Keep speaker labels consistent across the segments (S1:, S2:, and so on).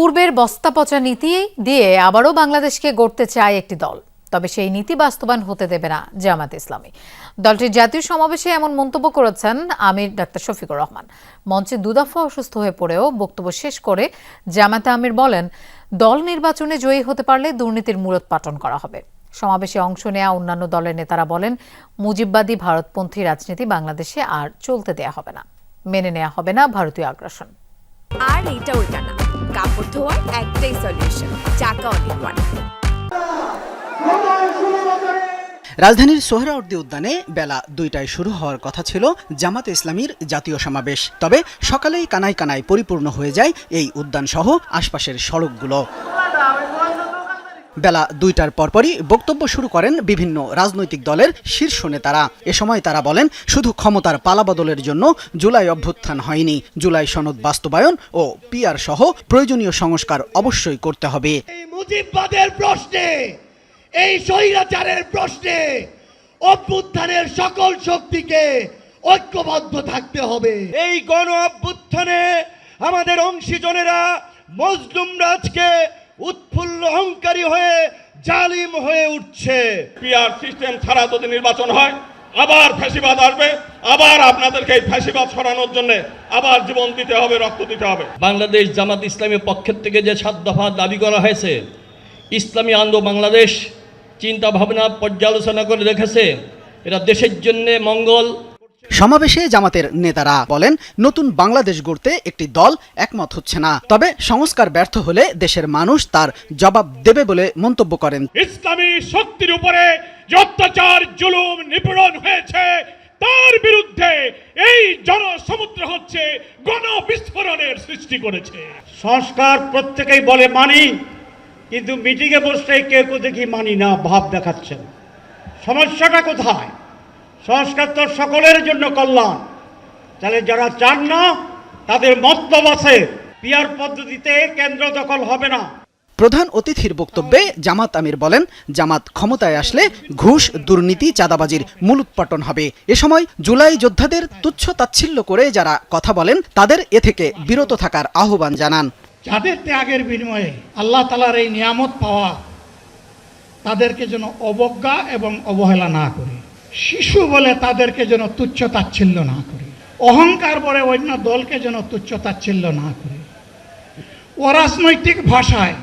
S1: পূর্বের বস্তা পচা নীতি দিয়ে আবারও বাংলাদেশকে গড়তে চায় একটি দল। তবে সেই নীতি বাস্তবায়ন হতে দেবে না জামাত ইসলামী। দলটির জাতীয় সমাবেশে এমন মন্তব্য করেছেন আমির ডাক্তার শফিকুর রহমান। মঞ্চে দুদফা অসুস্থ হয়ে পড়েও বক্তব্য শেষ করে জামাতে আমির বলেন, দল নির্বাচনে জয়ী হতে পারলে দুর্নীতির মূলত মূলোৎপাটন করা হবে। সমাবেশে অংশ নেওয়া অন্যান্য দলের নেতারা বলেন, মুজিববাদী ভারতপন্থী রাজনীতি বাংলাদেশে আর চলতে দেয়া হবে না। মেনে নেওয়া হবে না ভারতীয় আগ্রাসন।
S2: আর এটা ওইটা না। কাপড় ধোয়ার একটাই সলিউশন চাকা অনেক ওয়ান
S3: রাজধানীর সোহরাওয়ার্দী উদ্যানে বেলা দুইটায় শুরু হওয়ার কথা ছিল জামাতে ইসলামীর জাতীয় সমাবেশ। তবে সকালেই কানায় কানায় পরিপূর্ণ হয়ে যায় এই উদ্যানসহ আশপাশের সড়কগুলো। বেলা দুইটার পরপরই বক্তব্য শুরু করেন বিভিন্ন রাজনৈতিক দলের শীর্ষ নেতারা। এ সময় তারা বলেন শুধু ক্ষমতার পালাবদলের জন্য জুলাই অভ্যুত্থান হয়নি। জুলাই সনদ বাস্তবায়ন ও পিআর সহ প্রয়োজনীয় সংস্কার অবশ্যই করতে হবে।
S4: মুজিববাদের প্রশ্নে এই স্বৈরাচারের প্রশ্নে অভ্যুত্থানের সকল শক্তিকে ঐক্যবদ্ধ থাকতে হবে। এই গণ অভ্যুত্থানে আমাদের অংশীজনেরা মজলুম রাজকে উৎফুল্ল অহংকারী হয়ে জালিম হয়ে উঠছে।
S5: পিআর সিস্টেম ছাড়া যদি নির্বাচন হয় আবার ফ্যাসিবাদ আসবে আবার আপনাদেরকে এই ফ্যাসিবাদ সরানোর জন্য আবার জীবন দিতে হবে রক্ত দিতে হবে।
S6: বাংলাদেশ জামাত ইসলামের পক্ষের থেকে যে সাত দফা দাবি করা হয়েছে ইসলামী আন্দো বাংলাদেশ চিন্তা ভাবনা পর্যালোচনা করে রেখেছে এরা দেশের জন্য মঙ্গল
S3: সমাবেশে জামাতের নেতারা বলেন নতুন বাংলাদেশ গড়তে একটি দল একমত হচ্ছে না। তবে সংস্কার ব্যর্থ হলে দেশের মানুষ তার জবাব দেবে বলে মন্তব্য করেন।
S5: ইসলামী শক্তির উপরে যে অত্যাচার জুলুম নিপীড়ন হয়েছে তার বিরুদ্ধে এই জনসমুদ্র হচ্ছে গণ বিস্ফোরণের সৃষ্টি করেছে।
S4: সংস্কার প্রত্যেকেই বলে মানি কিন্তু মিটিংয়ে বসলে কেউ কেউ দেখি মানি না ভাব দেখাচ্ছেন। সমস্যাটা কোথায়? সংস্কার তো সকলের জন্য কল্যাণ। তাহলে যারা চান না তাদের মতলব আছে। পিয়ার পদ্ধতিতে কেন্দ্র দখল হবে না।
S3: প্রধান অতিথির বক্তব্যে জামাত আমির বলেন জামাত ক্ষমতায় আসলে ঘুষ দুর্নীতি চাঁদাবাজির মূলোৎপাটন হবে। এ সময় জুলাই যোদ্ধাদের তুচ্ছ তাচ্ছিল্য করে যারা কথা বলেন তাদের এ থেকে বিরত থাকার আহ্বান জানান।
S7: যাদের ত্যাগের বিনিময়ে আল্লাহ তালার এই নিয়ামত পাওয়া তাদেরকে যেন অবজ্ঞা এবং অবহেলা না করি। শিশু বলে তাদেরকে যেন তুচ্ছ তাচ্ছিল্য না করে। অহংকার বলে অন্য দলকে যেন তুচ্ছ তাচ্ছিল্য না করে। অরাজনৈতিক ভাষায়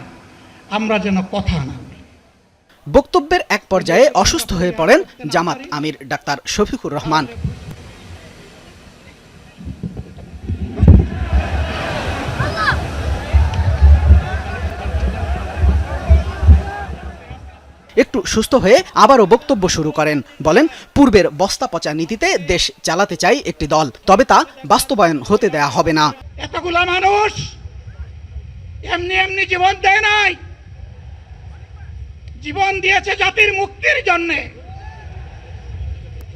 S7: আমরা যেন কথা না
S3: বক্তব্যের এক পর্যায়ে অসুস্থ হয়ে পড়েন জামাত আমির ডাক্তার শফিকুর রহমান। সুস্থ হয়ে আবারও বক্তব্য শুরু করেন। বলেন, পূর্বের বস্তা পচা নীতিতে দেশ চালাতে চাই একটি দল, তবে তা বাস্তবায়ন হতে দেয়া হবে না।
S7: এতগুলা মানুষ এমনি এমনি জীবন দেয় নাই। জীবন দিয়েছে জাতির মুক্তির জন্য।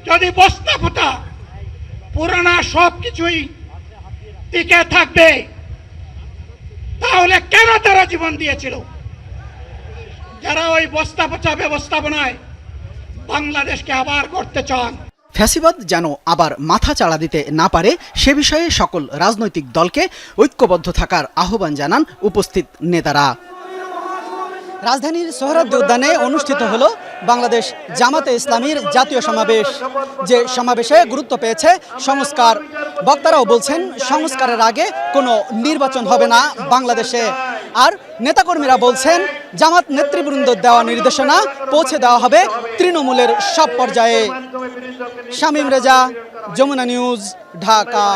S7: যদি বস্তা ফোটা, পুরানা সব কিছুই টিকে থাকবে, তাহলে কেন তারা জীবন দিয়েছিল? যারা ওই বস্তা পচা ব্যবস্থাপনায় বাংলাদেশকে আবার করতে চান।
S3: ফ্যাসিবাদ যেন আবার মাথা চাড়া দিতে না পারে, সে বিষয়ে সকল রাজনৈতিক দলকে ঐক্যবদ্ধ থাকার আহ্বান জানান উপস্থিত নেতারা। রাজধানীর সোহরাদ্দি উদ্যানে অনুষ্ঠিত হলো বাংলাদেশ জামাতে ইসলামীর জাতীয় সমাবেশ, যে সমাবেশে গুরুত্ব পেয়েছে সংস্কার। বক্তারাও বলছেন, সংস্কারের আগে কোনো নির্বাচন হবে না বাংলাদেশে। আর নেতাকর্মীরা বলছেন জামাত নেতৃবৃন্দ দেওয়া নির্দেশনা পৌঁছে দেওয়া হবে তৃণমূলের সব পর্যায়ে। শামীম রেজা, যমুনা নিউজ, ঢাকা।